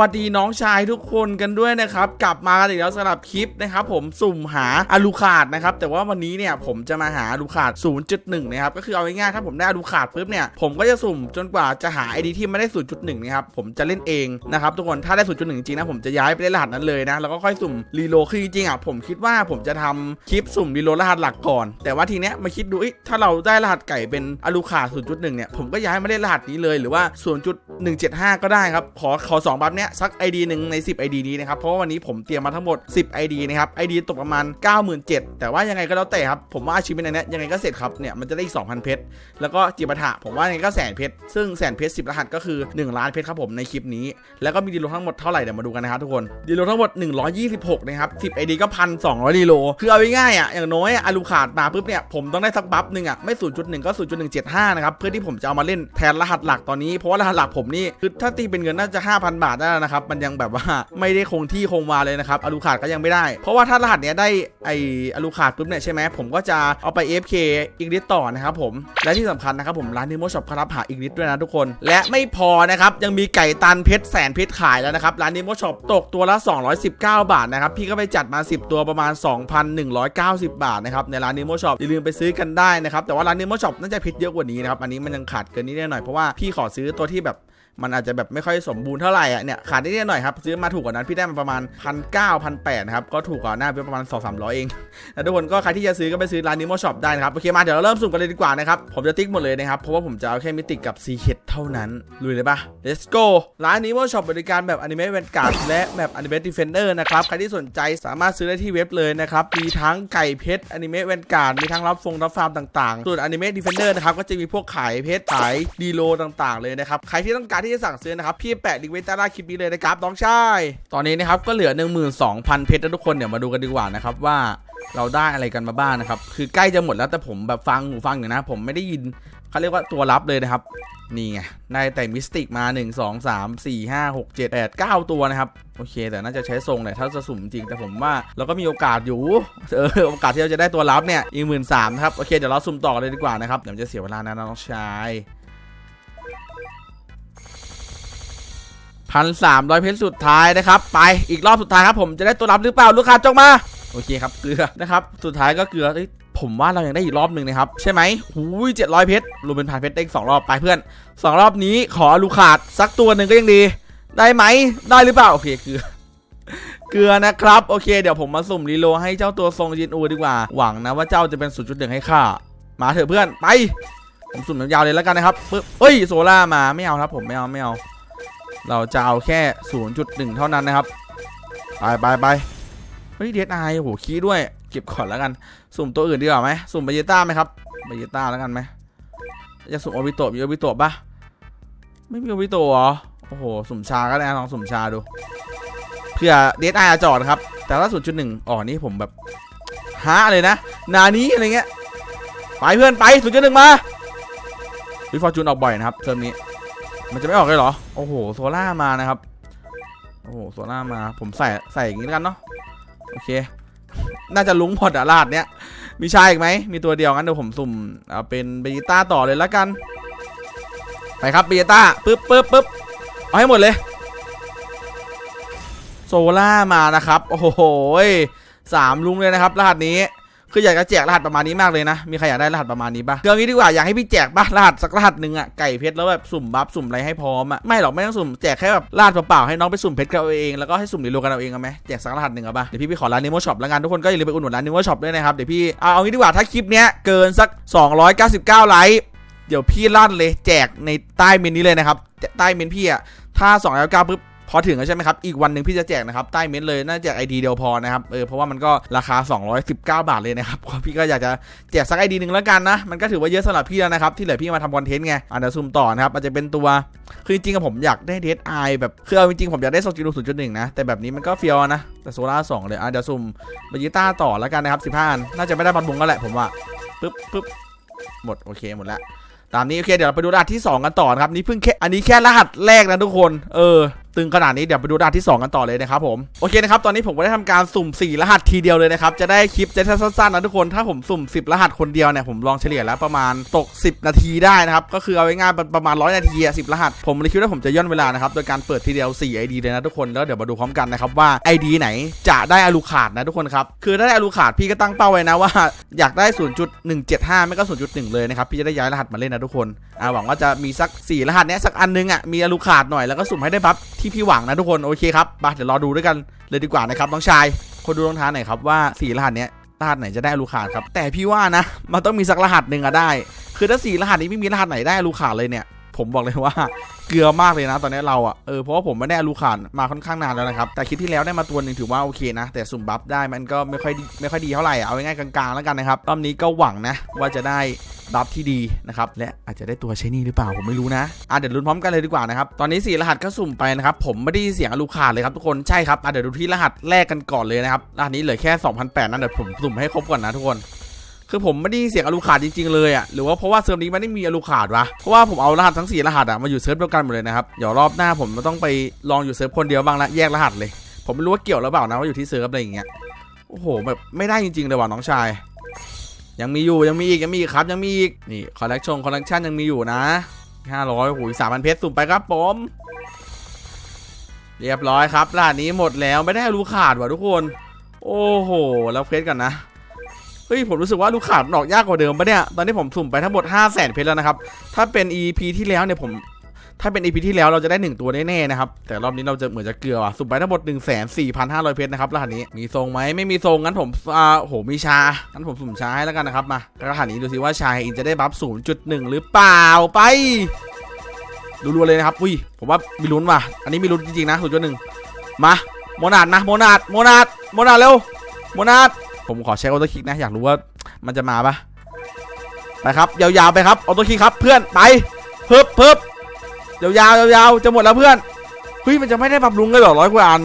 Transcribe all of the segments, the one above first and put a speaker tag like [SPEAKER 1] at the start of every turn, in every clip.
[SPEAKER 1] วัสดีน้องชายทุกคนกันด้วยนะครับ กลับมากันอีกแล้วสำหรับคลิปนะครับผมสุ่มหาอลูคาดนะครับ แต่ว่าวันนี้เนี่ยผมจะมาหาอลูคาด 0.1 นะครับ ก็คือเอาง่ายๆถ้าผมได้อลูคาดปุ๊บเนี่ย ผมก็จะสุ่มจนกว่าจะหาไอดีที่ไม่ได้ 0.1 นะครับ ผมจะเล่นเองนะครับทุกคนถ้าได้ 0.1 จริงๆนะผมจะย้ายไปเล่นรหัสนั้นเลยนะแล้วก็ค่อยสุ่มรีโลคือจริงๆอะผมคิดว่าผมจะทำคลิปสุ่มรีโลรหัสหลักก่อน แต่ว่าทีเนี้ยมาคิดดูอ๊ะถ้าเราได้รหัสไก่เป็นอลูคาด 0.1 เนี่ยผมก็ย้ายมาเล่นรหัสนี้เลยหรือว่า 0.175 ก็ได้ครับขอขอสองบัฟเนี้ยี้ยสัก ID หนึ่งใน 10 ID นี้นะครับเพราะว่าวันนี้ผมเตรียมมาทั้งหมด 10 ID นะครับ ID ตกประมาณ 97,000แต่ว่ายังไงก็แล้วแต่ครับผมว่าอาชีพในนี้ยังไงก็เสร็จครับเนี่ยมันจะได้อีก2,000 เพชรแล้วก็จิปาถะผมว่ายังไงก็แสนเพชรซึ่งแสนเพชร10 รหัสก็คือ 1 ล้านเพชรครับผมในคลิปนี้ แล้วก็มีดีโลทั้งหมดเท่าไหร่เดี๋ยวมาดูกันนะครับทุกคนดีโลทั้งหมด 126นะครับ10 ID ก็1,200ดีโลคือเอาง่ายๆอะอย่างน้อยอะอาลูขาดมาปุ๊บเนี่ยผมต้องได้สักบัฟหนึ่งอะไม่0.1ก็0.175นะครับเพื่อที่ผมจะเอามาเล่นแทนรหัสหลักตอนนี้เพราะว่ารหัสหลักผมนี่คือถ้าตีเป็นเงินน่าจะ 5,000 บาทได้นะครับมันยังแบบว่าไม่ได้คงที่คงวาเลยนะครับอลูขาดก็ยังไม่ได้ เพราะว่าถ้ารหัสเนี้ยได้ไออลูขาดปุ๊บเนี่ยใช่ไหมผมก็จะเอาไป AFK อีกนิดต่อนะครับผมและที่สำคัญนะครับผมร้านนิโมช็อปครับหาอีกนิดด้วยนะทุกคน และไม่พอนะครับยังมีไก่ตันเพชรแสนเพชรขายแล้วนะครับร้านนิโมช็อปตกตัวละ 219 บาทนะครับพี่ก็ไปจัดมา 10 ตัวประมาณ 2,190 บาทนะครับในร้านนิโมช็อปอย่าลืมไปซื้อกันได้นะครับแต่ว่าร้านนิโมช็อปน่าจะเพชรเยอะกว่านี้นะครับอันนี้มันยังขาดเกินนิดหน่อยเพราะว่าพี่ขอซื้อตัวที่แบบ มันอาจจะแบบไม่ค่อยสมบูรณ์เท่าไหร่อะเนี่ยขาดนิดหน่อยครับซื้อมาถูกกว่านั้นพี่ได้มาประมาณพันเก้าพันแปดนะครับก็ถูกกว่าหน้าไปประมาณ2 3 0 0เองแล้วทุกคนก็ใครที่จะซื้อก็ไปซื้อร้านนิโมช็อปได้นะครับโอเคมาเดี๋ยวเราเริ่มสุ่มกันเลยดีกว่านะครับผมจะติ๊กหมดเลยนะครับเพราะว่าผมจะเอาแค่มิติกับซีเคดเท่านั้นลุยเลยปะ let's go ร้านนิโมช็อปบริการแบบอนิเมะแวนการ์ดและแบบอนิเมะดิเฟนเดอร์นะครับใครที่สนใจสามารถซื้อได้ที่เว็บเลยนะครับมีทั้งไก่เพชรอนิเมะแวนการ์ดมีทั้งรับฟงรับฟาร์มต่างๆส่วนอนิเมะดิเฟนเดอร์นะครับก็จะมีพวกขายเพชรขายดีโลต่างๆเลยนะครับใครที่ต้องการที่จะสั่งซื้อนะครับพี่แปะลิงก์ไว้ใต้ล่างคลิปนี้เลยนะครับน้องชายตอนนี้นะครับก็เหลือ 12,000 เพชรแล้วทุกคนเดี๋ยวมาดูกันดีกว่านะครับว่าเราได้อะไรกันมาบ้างนะครับ คือใกล้จะหมดแล้วแต่ผมแบบฟังหูฟังอยู่นะ ผมไม่ได้ยินเขาเรียกว่าตัวรับเลยนะครับ นี่ไง ได้แต่มิสติกมา 1 2 3 4 5 6 7 8 9 ตัวนะครับ โอเค แต่น่าจะใช้ทรงแหละถ้าจะสุ่มจริง แต่ผมว่าเราก็มีโอกาสอยู่ เออ โอกาสที่เราจะได้ตัวรับเนี่ยอีกหมื่นสามครับ โอเค เดี๋ยวเราสุ่มต่อเลยดีกว่านะครับ เดี๋ยวจะเสียเวลานะน้องชาย พันสามร้อยเพชรสุดท้ายนะครับ ไปอีกรอบสุดท้ายครับผมจะได้ตัวรับหรือเปล่าลูกค้าจงมาโอเคครับเกลือนะครับสุดท้ายก็เกลือผมว่าเรายังได้อีกรอบหนึ่งนะครับ ใช่ไหมหูยเจ็ดร้อยเพชรรวมเป็นพันเพชรได้อีกสองรอบไปเพื่อนสองรอบนี้ขอลูกขาดสักตัวหนึ่งก็ยังดี ได้ไหมได้หรือเปล่าโอเคเกลือเกลือนะครับ โอเค เดี๋ยวผมมาสุ่มรีโลให้เจ้าตัวทรงจินอูดีกว่า หวังนะว่าเจ้าจะเป็น0.1ให้ข้ามาเถอะเพื่อนไปผมสุ่มยาวเลยแล้วกันนะครับปึ๊บเอ้ยโซล่ามาไม่เอาครับผมไม่เอาไม่เอา เราจะเอาแค่ 0.1 เท่านั้นนะครับ ไปไปไปเฮ้ยเดดไอโอ้โหคีย์ด้วย เก็บก่อนแล้วกัน สุ่มตัวอื่นดีกว่าไหมสุ่มเบจิต้าไหมครับเบจิต้าแล้วกันไหมจะสุ่มโอบิโตะมีโอบิโตะปะไม่มีโอบิโตะเหรอ โอ้โห สุ่มชาก็ได้นะลองสุ่มชาดู เพื่อเดดไอจอดครับ แต่ถ้า0.1อ๋อนี่ผมแบบฮาเลยนะ นานี้อะไรเงี้ย ไปเพื่อนไป0.1มาวิฟอร์จูนออกบ่อยนะครับเทอมนี้ มันจะไม่ออกเลยเหรอ โอ้โห โซล่ามานะครับ โอ้โห โซล่ามา ผมใส่ใส่อย่างนี้แล้วกันเนาะ โอเค น่าจะลุ้งหมดอะลาดเนี้ย มีชายอีกไหม มีตัวเดียวงั้นเดี๋ยวผมสุ่มเอาเป็นเบจิต้าต่อเลยแล้วกัน ไปครับเบจิต้าปึ๊บปึ๊บปึ๊บเอาให้หมดเลย โซล่ามานะครับ โอ้โหสามลุงเลยนะครับรหัสนี้ คืออยากจะแจกรหัสประมาณนี้มากเลยนะ มีใครอยากได้รหัสประมาณนี้ปะคือเอางี้ดีกว่าอยากให้พี่แจกปะรหัสสักรหัสหนึ่งอะไก่เพชรแล้วแบบสุ่มบัฟสุ่มอะไรให้พร้อมอะไม่หรอกไม่ต้องสุ่มแจกแค่แบบรหัสเปล่าๆให้น้องไปสุ่มเพชรกันเอาเองแล้วก็ให้สุ่มดีโลกันเอาเองเอาไหมแจกสักรหัสหนึ่งเอาปะเดี๋ยวพี่ไปขอร้านนิโมช็อปแล้วกันทุกคนก็อย่าลืมไปอุดหนุนร้านนิโมช็อปด้วยนะครับเดี๋ยวพี่เอาเอางี้ดีกว่าถ้าคลิปเนี้ยเกินสัก 299 ไลค์เดี๋ยวพี่ลั่นเลยแจกในใต้เมนนี้เลยนะครับใต้เมนพี่อะถ้า299ปุ๊บ อถึงแล้วใช่ไหมครับ อีกวันหนึ่งพี่จะแจกนะครับใต้เม้นเลยน่าจะแจกไอดีเดียวพอนะครับเออเพราะว่ามันก็ราคา 219 บาทเลยนะครับพี่ก็อยากจะแจกสักไอดีหนึ่งแล้วกันนะมันก็ถือว่าเยอะสำหรับพี่แล้วนะครับที่เหลือพี่มาทำคอนเทนต์ไงอะเดี๋ยวซูมต่อนะครับอาจจะเป็นตัวคือจริงๆผมอยากได้เดทไอแบบคือเอาจริงๆผมอยากได้โซจิรู0.1นะแต่แบบนี้มันก็เฟียวนะแต่โซล่า2เลยอะเดี๋ยวซูมเบจิต้าต่อแล้วกันนะครับ15อันน่าจะไม่ได้บัตรบุงก็แหละผมว่าปึ๊บปึ๊บหมดโอเคหมดแล้วตามนี้โอเคเดี๋ยวเราไปดูรหัสที่ 2 กันต่อนะครับนี่เพิ่งแค่อันนี้แค่รหัสแรกนะทุกคน เออ ตึงขนาดนี้เดี๋ยวไปดูด่านที่ 2 กันต่อเลยนะครับผมโอเคนะครับตอนนี้ผมก็ได้ทำการสุ่ม 4 รหัสทีเดียวเลยนะครับจะได้คลิปจะสั้นๆนะทุกคนถ้าผมสุ่ม 10 รหัสคนเดียวเนี่ยผมลองเฉลี่ยแล้วประมาณตก 10 นาทีได้นะครับก็คือเอาง่ายๆประมาณ 100 นาทีอะ10รหัส ผมเลยคิดว่าผมจะย่นเวลานะครับโดยการเปิดทีเดียว 4 ID เลยนะทุกคนแล้วเดี๋ยวมาดูพร้อมกันนะครับว่า ID ไหนจะได้อลูขาดนะทุกคนครับคือถ้าได้อลูขาดพี่ก็ตั้งเป้าไว้นะว่าอยากได้ 0.175 ไม่ก็ 0.1 เลยนะครับพี่จะได้ย้ายรหัสมาเล่นนะทุกคนอ่าหวังว่าจะมีสัก 4 รหัสเนี้ยสักอันนึงอะมีอลูขาดหน่อยแล้วก็สุ่มให้ได้บัฟที่พี่หวังนะทุกคนโอเคครับมาเดี๋ยวรอดูด้วยกันเลยดีกว่านะครับน้องชาย คนดูรองเท้าหน่อยครับว่าสี่รหัสเนี้ยรหัสไหนจะได้ลูกขาดครับ แต่พี่ว่านะ มันต้องมีสักรหัสหนึ่งอะได้ คือถ้าสี่รหัสนี้ไม่มีรหัสไหนได้ลูกขาดเลยเนี่ย ผมบอกเลยว่า เกลือมากเลยนะตอนนี้เราอะเออเพราะว่าผมไม่ได้อลูขานมาค่อนข้างนานแล้วนะครับแต่คลิปที่แล้วได้มาตัวหนึ่งถือว่าโอเคนะ แต่สุ่มบัฟได้มันก็ไม่ค่อยไม่ค่อยดีเท่าไหร่อะเอาง่ายๆกลางๆแล้วกันนะครับรอบนี้ก็หวังนะว่าจะได้บัฟที่ดีนะครับและอาจจะได้ตัวใช้นี่หรือเปล่าผมไม่รู้นะอะเดี๋ยวลุ้นพร้อมกันเลยดีกว่านะครับตอนนี้สี่รหัสก็สุ่มไปนะครับผมไม่ได้ยินเสียงอลูขาดเลยครับทุกคนใช่ครับอะเดี๋ยวดูที่รหัสแรกกันก่อนเลยนะครับรหัสนี้เหลือแค่2,008นั่นเดี๋ยวผมสุ่มให้ครบก่อนนะทุกคน คือผมไม่ได้ยินเสียงอลูขาดจริงๆเลยอะหรือว่าเพราะว่าเซิร์ฟนี้มันไม่มีอลูขาดวะเพราะว่าผมเอารหัสทั้ง4รหัสอะมาอยู่เซิร์ฟเดียวกันหมดเลยนะครับเดี๋ยวรอบหน้าผมต้องไปลองอยู่เซิร์ฟคนเดียวบ้างละแยกรหัสเลย ผมไม่รู้ว่าเกี่ยวหรือเปล่านะว่าอยู่ที่เซิร์ฟอะไรอย่างเงี้ยโอ้โหแบบไม่ได้จริงๆเลยว่ะน้องชาย ยังมีอยู่ยังมีอีกยังมีอีกครับยังมีอีกนี่คอลเลกชันคอลเลกชันยังมีอยู่นะ500โอ้โหสามพันเพชรสุ่มไปครับผมเรียบร้อยครับรหัสนี้หมดแล้วไม่ได้อลูขาดว่ะทุกคน โอ้โห แล้วเพชรกันนะ เฮ้ยผมรู้สึกว่าลูกขาดออกยากกว่าเดิมปะเนี่ย ตอนนี้ผมสุ่มไปทั้งหมด 5 0 0แสนเพชรแล้วนะครับ ถ้าเป็น EP ที่แล้วเนี่ยผม ถ้าเป็น EP ที่แล้วเราจะได้ 1 ตัวแน่ๆนะครับ แต่รอบนี้เราจะเหมือนจะเกลือว่ะ สุ่มไปทั้งหมด 1 4 5 0 0 เพชรนะครับรหัสนี้ มีทรงไหมไม่มีทรงงั้นผม อ่า โห มีชา งั้นผมสุ่มชาให้แล้วกันนะครับมารหัสนี้ดูสิว่าชาอินจะได้บัฟ0.1 หรือเปล่าไปดูรัวๆเลยนะครับ อุ้ย ผมว่ามีลุ้นว่ะ อันนี้มีลุ้นจริงๆนะ0.1มา โมนาดนะโมนาดโมนาดโมนาดเร็ว โมนาด ผมขอใช้ออโต้คลิกนะ อยากรู้ว่ามันจะมาปะไปครับ ยาวๆไปครับออโต้คลิกครับเพื่อนไปเพิ่มเพิ่มยาวๆยาวๆจะหมดแล้วเพื่อนเฮ้ยมันจะไม่ได้ปรับปรุงเลยหรอร้อยกว่าอัน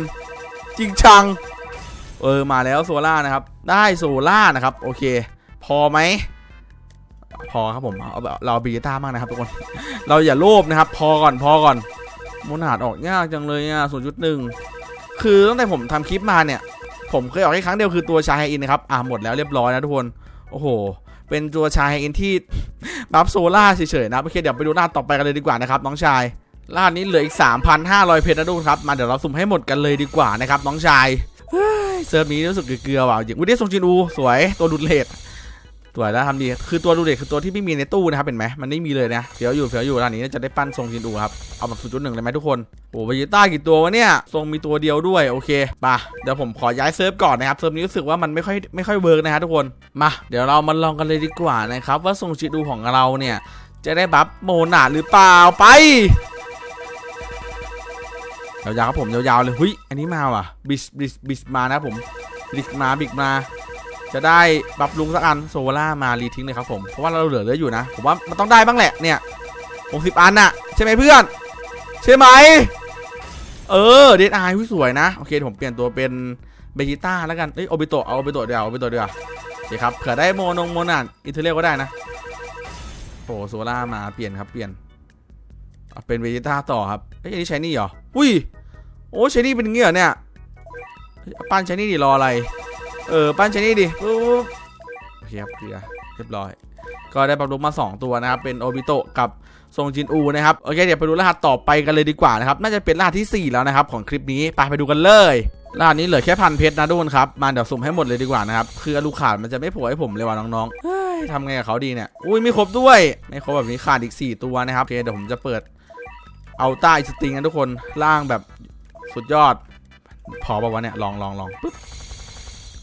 [SPEAKER 1] จริงชัง เออมาแล้วโซล่านะครับ ได้โซล่านะครับ โอเค พอไหมพอครับผมเอาแบบเราบีต้ามากนะครับทุกคน เราอย่าโลภนะครับ พอก่อนพอก่อนมนาดออกยากจังเลยอะศูนย์จุดหนึ่งคือตั้งแต่ผมทำคลิปมาเนี่ย ผมเคยออกแค่ครั้งเดียวคือตัวชายไฮอินนะครับ อ่าหมดแล้วเรียบร้อยนะทุกคน โอ้โห เป็นตัวชายไฮอินที่บัฟโซล่าเฉยๆนะโอเคเดี๋ยวไปดูหน้าต่อไปกันเลยดีกว่านะครับน้องชายล่าสนี้เหลืออีก 3,500 เพชรนะทุกคนครับ มาเดี๋ยวเราสุ่มให้หมดกันเลยดีกว่านะครับน้องชายเซิร์ฟนี้รู้สึกเกลือว่ะอย่างวิดีโซงจินอูสวยตัวดุดเลด สวยแล้วทำดีคือตัวดูเดเลดคือตัวที่ไม่มีในตู้นะครับเห็นไหมมันไม่มีเลยนะเฟี้ยวอยู่เฟี้ยวอยู่ร้านนี้จะได้ปั้นทรงจินอูครับเอาแบบ0.1เลยไหมทุกคนโอ้วายต้ากี่ตัววะเนี่ยทรงมีตัวเดียวด้วยโอเคป่ะเดี๋ยวผมขอย้ายเซิร์ฟก่อนนะครับเซิร์ฟนี้รู้สึกว่ามันไม่ค่อยไม่ค่อยเวิร์กนะฮะทุกคนมาเดี๋ยวเรามาลองกันเลยดีกว่านะครับว่าทรงจิดูของเราเนี่ยจะได้บัฟโมนาหรือเปล่าไปยาวๆครับผมยาวๆเลยหุยอันนี้มาว่ะบิสบิสบิสมานะผมบิสมาบิกมา จะได้บัฟลุงสักอันโซล่ามารีทิ้งเลยครับผมเพราะว่าเราเหลือเหลืออยู่นะผมว่ามันต้องได้บ้างแหละเนี่ย60อันน่ะใช่ไหมเพื่อน ใช่ไหมเออเดดไอวิสวยนะโอเคผมเปลี่ยนตัวเป็นเบจิต้าแล้วกันเอ้ยโอบิโตะเอาโอบิโตะเดียวโอบิโตะเดียวโอเคครับเผื่อได้โมนงโมนานอินเทอร์เรียก็ได้นะโอ้โซล่ามาเปลี่ยนครับเปลี่ยนเอาเป็นเบจิต้าต่อครับเอ้ยอันนี้ใช้นี่เหรออุ้ยโอ้ใช้นี่เป็นอย่างงี้เหรอเนี่ยเฮ้ยปั้นใช้นี่ดิรออะไร เออปั้นชนี่ดิปุ๊บโอเคครับเคลียร์เรียบร้อย ก็ได้ปรับลงมา 2 ตัวนะครับ เป็นโอบิโตะกับทรงจินอูนะครับ โอเค เดี๋ยวไปดูรหัสต่อไปกันเลยดีกว่านะครับ น่าจะเป็นรหัสที่ 4 แล้วนะครับ ของคลิปนี้ ไปไปดูกันเลยรหัสนี้เหลือแค่พันเพชรนะทุกคนครับ มาเดี๋ยวสุ่มให้หมดเลยดีกว่านะครับ คืออลูขาดมันจะไม่โผล่ให้ผมเลยว่ะน้องๆเฮ้ยทำไงกับเขาดีเนี่ย อุ้ยไม่ครบด้วย ไม่ครบแบบนี้ขาดอีก 4 ตัวนะครับ โอเค เดี๋ยวผมจะเปิดเอาใต้สติงนะทุกคน ล่างแบบสุดยอด พอป่าวะเนี่ย ลองลองลองปึ๊บ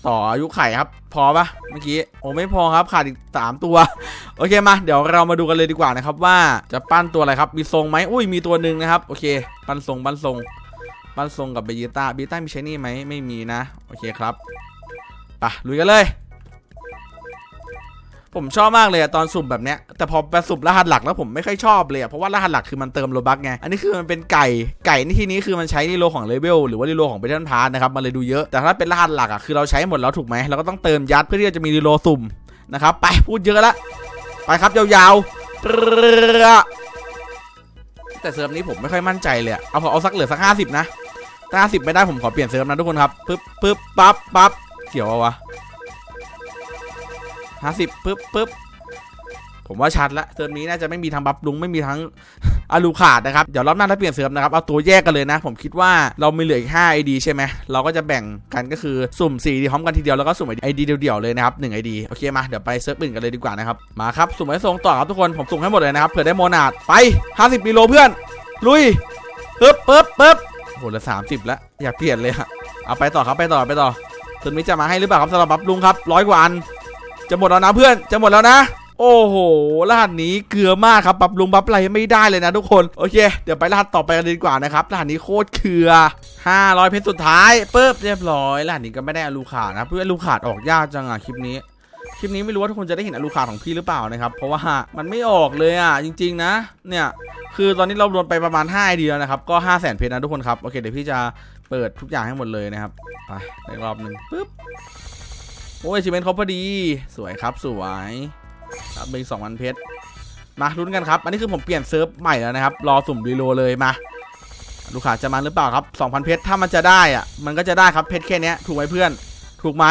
[SPEAKER 1] ต่ออายุไข่ครับ พอปะเมื่อกี้โอ้ไม่พอครับขาดอีกสามตัว โอเคมา เดี๋ยวเรามาดูกันเลยดีกว่านะครับว่าจะปั้นตัวอะไรครับมีทรงไหมอุ้ยมีตัวหนึ่งนะครับโอเค ปั้นทรงปั้นทรงปั้นทรงกับเบยิต้าเบยิต้ามีใช้นี่ไหมไม่มีนะ โอเคครับไปลุยกันเลย ผมชอบมากเลยอะตอนสุ่มแบบเนี้ยแต่พอไปสุ่มรหัสหลักแล้วผมไม่ค่อยชอบเลยอะเพราะว่ารหัสหลักคือมันเติมโลบักไงอันนี้คือมันเป็นไก่ไก่ในที่นี้คือมันใช้รีโลของเลเวลหรือว่ารีโลของเบทันพาร์นะครับมันเลยดูเยอะแต่ถ้าเป็นรหัสหลักอะคือเราใช้หมดแล้วถูกไหมเราก็ต้องเติมยัดเพื่อที่จะมีรีโลสุ่มนะครับไปพูดเยอะละไปครับยาวๆแต่เซิร์ฟนี้ผมไม่ค่อยมั่นใจเลยอะเอาเอาสักเหลือสักห้าสิบนะถ้าห้าสิบไม่ได้ผมขอเปลี่ยนเซิร์ฟนะทุกคนครับปึ๊บปึ๊บปั๊บปั๊บเกี่ยววะ ห้าสิบปึ๊บปึ๊บผมว่าชัดละเซิร์ฟนี้น่าจะไม่มีทั้งบัฟลุงไม่มีทั้งอาลูขาดนะครับ เดี๋ยวรอบหน้าถ้าเปลี่ยนเซิร์ฟนะครับ เอาตัวแยกกันเลยนะ ผมคิดว่าเรามีเหลืออีก5 ID ใช่ไหม เราก็จะแบ่งกันก็คือสุ่ม4 ID พร้อมกันทีเดียว แล้วก็สุ่ม ID เดียวๆเลยนะครับ1 ID โอเคมา เดี๋ยวไปเซิร์ฟอื่นกันเลยดีกว่านะครับ มาครับ สุ่มให้ทรงต่อครับทุกคน ผมสุ่มให้หมดเลยนะครับ เผื่อได้โมนาดไป 50มิโลเพื่อน ลุยปึ๊บปึ๊บปึ๊บโหเหลือ30แล้วอยากเปลี่ยนเลยอะเอาไปต่อครับไปต่อไปต่อตัวนี้จะมาให้หรือเปล่าครับสำหรับบัฟลุงครับร้อยกว่าอัน จะหมดแล้วนะเพื่อนจะหมดแล้วนะ โอ้โหรหัสนี้เกลือมากครับปรับลุงปรับอะไรไม่ได้เลยนะทุกคนโอเค เดี๋ยวไปรหัสต่อไปกันดีกว่านะครับรหัสนี้โคตรเกลือ500 เพชรสุดท้ายปึ๊บเรียบร้อยรหัสนี้ก็ไม่ได้อลูขาดนะเพื่อนอลูขาดออกยากจังอะคลิปนี้คลิปนี้ไม่รู้ว่าทุกคนจะได้เห็นอลูขาของพี่หรือเปล่านะครับ เพราะว่ามันไม่ออกเลยอะจริง ๆ นะ เนี่ยคือตอนนี้เราโดนไปประมาณ5ไอเดียนะครับก็5 0 0 0 0 0เพชรนะทุกคนครับโอเคเดี๋ยวพี่จะเปิดทุกอย่างให้หมดเลยนะครับไปในรอบหนึ่งปึ๊บ โอ้ยชิเมนครบพอดี สวยครับสวยครับเป็นสองพันเพชรมาลุ้นกันครับ อันนี้คือผมเปลี่ยนเซิร์ฟใหม่แล้วนะครับ รอสุ่มรีโลเลยมา ลูกค้าจะมาหรือเปล่าครับ 2,000 เพชร ถ้ามันจะได้อะมันก็จะได้ครับเพชรแค่เนี้ยถูกไหมเพื่อน ถูกไหม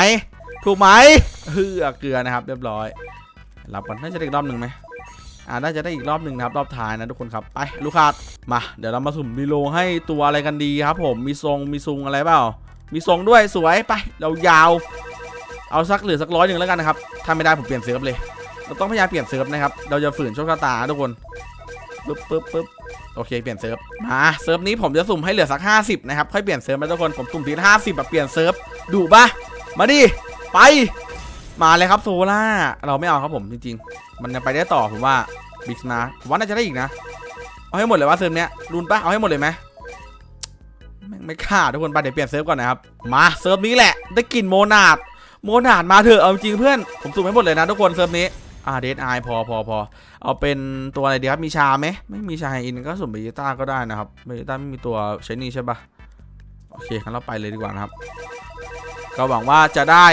[SPEAKER 1] ถูกไหมเฮือเกลือนะครับ เรียบร้อย รับก่อนน่าจะได้อีกรอบหนึ่งไหมอ่าน่าจะได้อีกรอบหนึ่งนะครับ รอบท้ายนะทุกคนครับ ไปลูกค้ามา เดี๋ยวเรามาสุ่มรีโลให้ตัวอะไรกันดีครับ ผม มีทรง มีซุงอะไรเปล่า มีทรงด้วย สวย ไป เรายาว เอาสักเหลือสักร้อยหนึ่งแล้วกันนะครับ ถ้าไม่ได้ผมเปลี่ยนเซิร์ฟเลย เราต้องพยายามเปลี่ยนเซิร์ฟนะครับ เราจะฝืนโชคชะตาทุกคนปึ๊บปึ๊บปึ๊บโอเคเปลี่ยนเซิร์ฟมาเซิร์ฟนี้ผมจะสุ่มให้เหลือสัก 50 นะครับ ค่อยเปลี่ยนเซิร์ฟนะทุกคน ผมสุ่มทีละ50แบบเปลี่ยนเซิร์ฟ ดูปะมาดิ ไป มาเลยครับโซล่า เราไม่เอาครับผมจริงๆ มันยังไปได้ต่อผมว่าบิ๊กนาผมว่าน่าจะได้อีกนะ เอาให้หมดเลยว่าเซิร์ฟเนี้ยรุนปะเอาให้หมดเลยไหมไม่ไม่ฆ่าทุกคนไปเดี๋ยวเปลี่ยนเซิร์ฟก่อนนะครับ มาเซิร์ฟนี้แหละ ได้กลิ่นโมนาด โมนาดมาเถอะเอาจริงเพื่อน ผมสุ่มให้หมดเลยนะทุกคนเซิร์ฟนี้อ่าเดทไอพอพอพอเอาเป็นตัวอะไรดีครับมีชาไหมไม่มีชาไฮอินก็สุ่มเบจิต้าก็ได้นะครับเบจิต้าไม่มีตัวใช้นี่ใช่ปะโอเคงั้นเราไปเลยดีกว่านะครับ ก็หวังว่าจะได้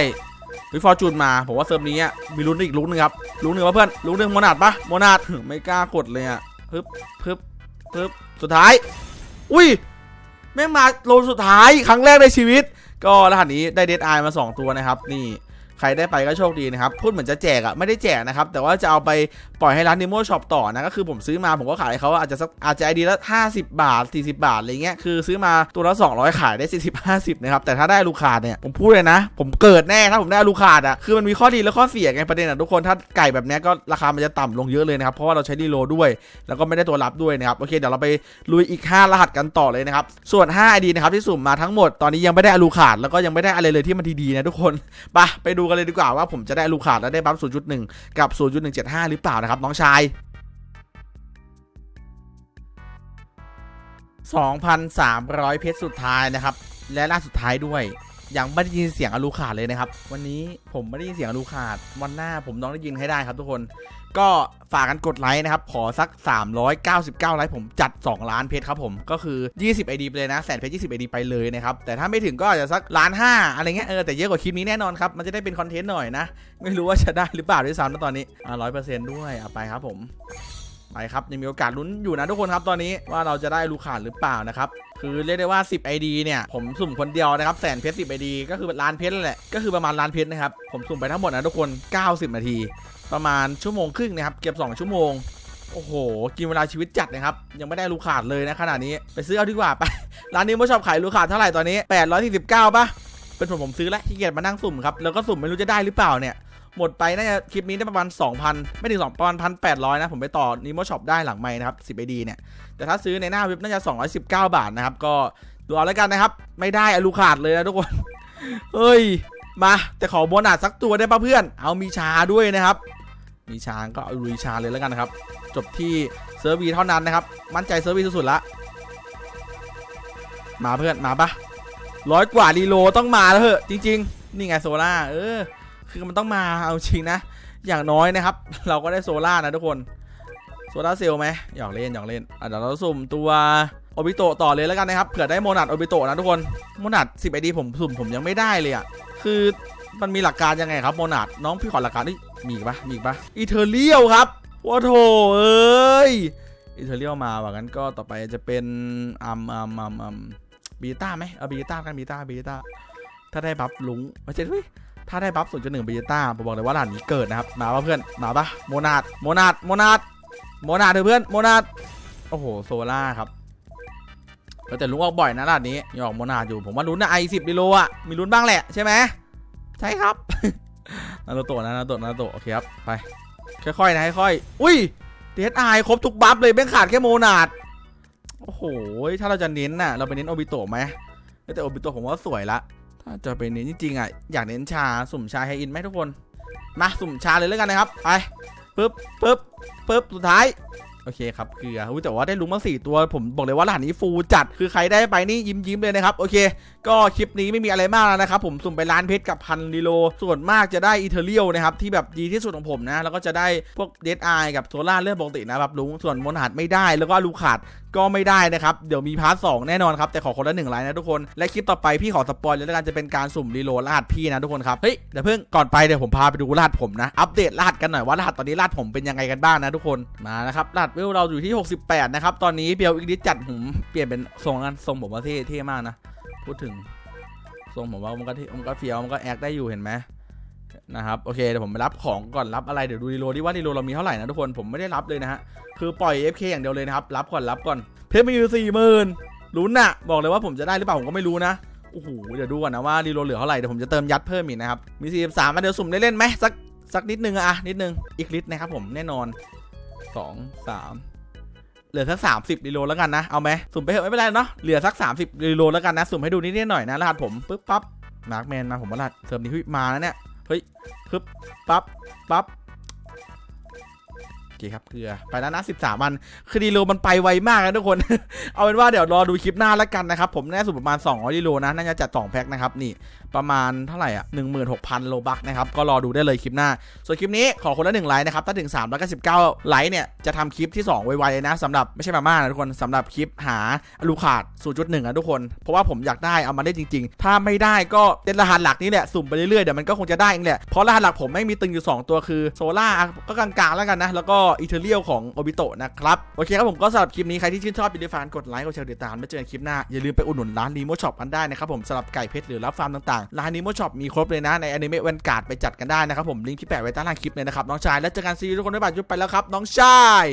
[SPEAKER 1] วิฟอร์จูนมาผมว่าเซิร์ฟนี้มีลุ้นอีกลุ้นหนึงครับลุ้นหนึ่งว่าเพื่อนลุ้นหนึ่งโมนาดปะโมนาดไม่กล้ากดเลยอะพึบพึบพึบสุดท้าย อุ้ยแม่งมาโลสุดท้ายครั้งแรกในชีวิต ก็รหัสนี้ได้เดดไอมา 2 ตัวนะครับ นี่ ครได้ไปก็โชคดีนะครับพูดเหมือนจะแจกอะไม่ได้แจกนะครับแต่ว่าจะเอาไปปล่อยให้ร้านนิโมช็อปต่อนะก็คือผมซื้อมาผมก็ขายให้เขาอาจจะสักอาจจะไอดีละ50 บาท 40 บาทอะไรเงี้ยคือซื้อมาตัวละ 200 ขายได้ 40 50นะครับแต่ถ้าได้ลูกค้าเนี่ยผมพูดเลยนะ ผมเกิดแน่ถ้าผมได้ลูกค้าอะคือมันมีข้อดีและข้อเสียไงประเด็นอะทุกคนถ้าไก่แบบนี้ก็ราคามันจะต่ำลงเยอะเลยนะครับเพราะว่าเราใช้ดีโลด้วย แล้วก็ไม่ได้ตัวรับด้วยนะครับโอเคเดี๋ยวเราไปลุยอีก 5 รหัสกันต่อเลยนะครับส่วน5 ID นะครับที่สุ่มมาทั้งหมดตอนนี้ยังไม่ได้อลูขาดแล้วก็ยังไม่ได้อะไรเลยที่มันดีๆนะทุกคนไปไปดูกันเลยดีกว่าว่าผมจะได้ลูกขาดแล้วได้บัฟ0.1 กับ 0.175 หรือเปล่านะครับน้องชาย2,300 เพชรสุดท้ายนะครับ และล่าสุดท้ายด้วย ยังไม่ได้ยินเสียงอลูขาดเลยนะครับ วันนี้ผมไม่ได้ยินเสียงอลูขาดวันหน้าผมต้องได้ยินให้ได้ครับทุกคน ก็ฝากกันกดไลค์นะครับ ขอสัก 399 ไลค์ผมจัด 2 ล้านเพชรครับผมก็คือ 20 ID ไปเลยนะแสนเพชร20 ID ไปเลยนะครับ แต่ถ้าไม่ถึงก็อาจจะสักล้านห้าอะไรเงี้ยเออแต่เยอะกว่าคลิปนี้แน่นอนครับ มันจะได้เป็นคอนเทนต์หน่อยนะ ไม่รู้ว่าจะได้หรือเปล่าด้วยซ้ำนะตอนนี้อ่าร้อยเปอร์เซ็นต์ด้วยเอาไปครับผม ไปครับยังมีโอกาสลุ้นอยู่นะทุกคนครับตอนนี้ว่าเราจะได้ลูกขาดหรือเปล่านะครับคือเรียกได้ว่า 10 ID เนี่ยผมสุ่มคนเดียวนะครับแสนเพชร10 ID ก็คือล้านเพชรแหละก็คือประมาณล้านเพชรนะครับผมสุ่มไปทั้งหมดนะทุกคน 90 นาที ประมาณชั่วโมงครึ่งนะครับเก็บ2 ชั่วโมงโอ้โห กินเวลาชีวิตจัดนะครับ ยังไม่ได้ลูกขาดเลยนะขนาดนี้ ไปซื้อเอาดีกว่าไป ร้านนี้ไม่ชอบขายลูกขาดเท่าไหร่ตอนนี้ 849ป่ะ เป็นผมผมซื้อแล้วขี้เกียจมานั่งสุ่มครับ แล้วก็สุ่มไม่รู้จะได้หรือเปล่าเนี่ย หมดไปน่าจะคลิปนี้ได้ประมาณ 2,000 ไม่ถึง2ประมาณ1,800 นะ ผมไปต่อนิโมช็อปได้หลังไม้นะครับ10 ID เนี่ย แต่ถ้าซื้อในหน้าเว็บน่าจะ 219 บาทนะครับ ก็ดูเอาแล้วกันนะครับ ไม่ได้อลูขาดเลยนะทุกคน เฮ้ย มา แต่ขอโบนัสสักตัวได้ป่ะเพื่อน เอามีชาด้วยนะครับ มีชาก็เอาลุยชาเลยแล้วกันนะครับ จบที่เซอร์วีเท่านั้นนะครับ มั่นใจเซอร์วีสุดๆละ มาเพื่อน มาปะร้อยกว่ารีโลต้องมาแล้วเหอะจริง ๆ นี่ไงโซล่า เออ คือมันต้องมาเอาจริงนะ อย่างน้อยนะครับ เราก็ได้โซล่านะทุกคน โซล่าเซลลไหมหยอกเล่นหยอกเล่นเดี๋ยวเราสุ่มตัวโอบิโตะต่อเลยแล้วกันนะครับ เผื่อได้โมนัดโอบิโตะนะทุกคน โมนัด10ไอดีผมสุ่มผมยังไม่ได้เลยอะ คือมันมีหลักการยังไงครับโมนัดน้องพี่ขอหลักการนี่มีปะมีปะอีเทอร์เรียลครับว้าโถเอ้ยอิตาเลียมาว่างั้นก็ต่อไปจะเป็นอัมอัมอัมอัมบีต้าไหมเอาบีต้ากันบีต้าบีต้าถ้าได้บัฟลุงไม่ใช่เฮ้ย ถ้าได้บัฟ0.1บีต้าผมบอกเลยว่าหลานนี้เกิดนะครับ มาป่ะเพื่อน มาป่ะโมนาดโมนาดโมนาดโมนาดเถอะเพื่อนโมนาดโอ้โหโซล่าครับแต่ลุงออกบ่อยนะหลานนี้ยังออกโมนาดอยู่ผมว่าลุ้นนะไอสิบกิโลอะมีลุ้นบ้างแหละใช่ไหมใช่ครับนารูโตะนะนารูโตะนารูโตะโอเคครับไปค่อยๆนะค่อยๆอุ้ยเดสไอครบทุกบัฟเลยแม่งขาดแค่โมนาดโอ้โหถ้าเราจะเน้นน่ะเราไปเน้นโอบิโตะไหมเอ้ยแต่โอบิโตะผมว่าสวยละ ถ้าจะไปเน้นจริงๆอะอยากเน้นชาสุ่มชาไฮอินไหมทุกคน มาสุ่มชาเลยแล้วกันนะครับไปปึ๊บปึ๊บปึ๊บสุดท้ายโอเคครับเกลืออุ๊ยแต่ว่าได้ลุงมาสี่ตัวผมบอกเลยว่ารหัสนี้ฟูลจัดคือใครได้ไปนี่ยิ้มยิ้มเลยนะครับ โอเค ก็คลิปนี้ไม่มีอะไรมากแล้วนะครับ ผมสุ่มไปล้านเพชรกับพันรีโล ส่วนมากจะได้อีเทอเรียลนะครับ ที่แบบดีที่สุดของผมนะ แล้วก็จะได้พวกเดดไอกับโซล่าเรื่องปกตินะครับลุงส่วนมอนหัดไม่ได้แล้วก็ลูขาด ก็ไม่ได้นะครับ เดี๋ยวมีพาร์ทสองแน่นอนครับ แต่ขอคนละหนึ่งไลน์นะทุกคน และคลิปต่อไปพี่ขอสปอยเลยแล้วกันจะเป็นการสุ่มรีโหลดรหัสพี่นะทุกคนครับ เฮ้ยเดี๋ยวเพิ่งก่อนไปเดี๋ยวผมพาไปดูรหัสผมนะ อัปเดตรหัสกันหน่อยว่ารหัสตอนนี้รหัสผมเป็นยังไงกันบ้างนะทุกคน มานะครับรหัสเวลเราอยู่ที่ 68 นะครับ ตอนนี้เบียวอีกนิดจัดผมเปลี่ยนเป็นทรงนั้นทรงผมว่าเท่เท่มากนะ พูดถึงทรงผมว่ามันก็เท่มันก็เฟี้ยวมันก็แอคได้อยู่เห็นไหม นะครับโอเคเดี๋ยวผมไปรับของก่อนรับอะไรเดี๋ยวดูดีโลดิว่าดีโลเรามีเท่าไหร่นะทุกคนผมไม่ได้รับเลยนะฮะคือปล่อย FK อย่างเดียวเลยนะครับรับก่อนรับก่อนเพชรมีอยู่สี่หมื่นลุ้นน่ะบอกเลยว่าผมจะได้หรือเปล่าผมก็ไม่รู้นะโอ้โหเดี๋ยวดูก่อนนะว่าดีโลเหลือเท่าไหร่เดี๋ยวผมจะเติมยัดเพิ่มอีกนะครับมี43มาเดี๋ยวสุ่มได้เล่นไหมสักสักนิดนึงอะนิดนึงอีกนิดนะครับผมแน่นอนสองสามเหลือสักสามสิบดีโลแล้วกันนะ เอาไหมสุ่มไปเถอะไม่เป็นไรเนาะ เหลือสักสามสิบดีโลแล้วกันนะ สุ่มให้ดูนิดๆหน่อยนะรหัสผมปึ๊บปั๊บมาร์กแมนมาผมว่ารหัสเสริมนี้มาแล้วเนี่ย ฮ้ยปึ๊บปั๊บปั๊บ เคครับเกลือไปแล้วนะ13มันคือดีโลมันไปไวมากนะทุกคน เอาเป็นว่าเดี๋ยวรอดูคลิปหน้าแล้วกันนะครับ ผมแน่สุดประมาณ200ดีโลนะน่าจะจัด2แพ็คนะครับนี่ประมาณเท่าไหร่อะ16,000โลบักนะครับก็รอดูได้เลยคลิปหน้า ส่วนคลิปนี้ขอคนละ1ไลค์นะครับถ้าถึง3 9 9ไลค์เนี่ยจะทำคลิปที่ 2 ไวๆเลยนะสำหรับไม่ใช่มาม่านะทุกคนสำหรับคลิปหาลูขาด0.1นะทุกคน เพราะว่าผมอยากได้เอามาได้จริง ๆ ถ้าไม่ได้ก็เป็นรหัสหลักนี่แหละสุ่มไปเรื่อยๆเดี๋ยวมันก็คงจะได้เองแหละเพราะรหัสหลักผมไม่มีตึงอยู่ 2 ตัวคือโซล่าก็กลางๆแล้วกันนะแล้วก็อีเทเรียลของโอบิโตะนะครับ โอเคครับผมก็สำหรับคลิปนี้ ใครที่ชื่นชอบอย่าลืมฝากกดไลค์กดแชร์ติดตามไม่เจอกันคลิปหน้า อย่าลืมไปอุดหนุนร้านนีโมช็อปกันได้นะครับผมสำหรับไก่เพชรหรือรับฟาร์มต่างๆ ร้านนีโมช็อปมีครบเลยนะในอนิเมะเวนการ์ดไปจัดกันได้นะครับผมลิงก์ที่แปะไว้ใต้ล่างคลิปเลยนะครับน้องชายแล้วเจอกันซีรีส์ทุกคนบ๊ายบายจุ๊บไปแล้วครับน้องชาย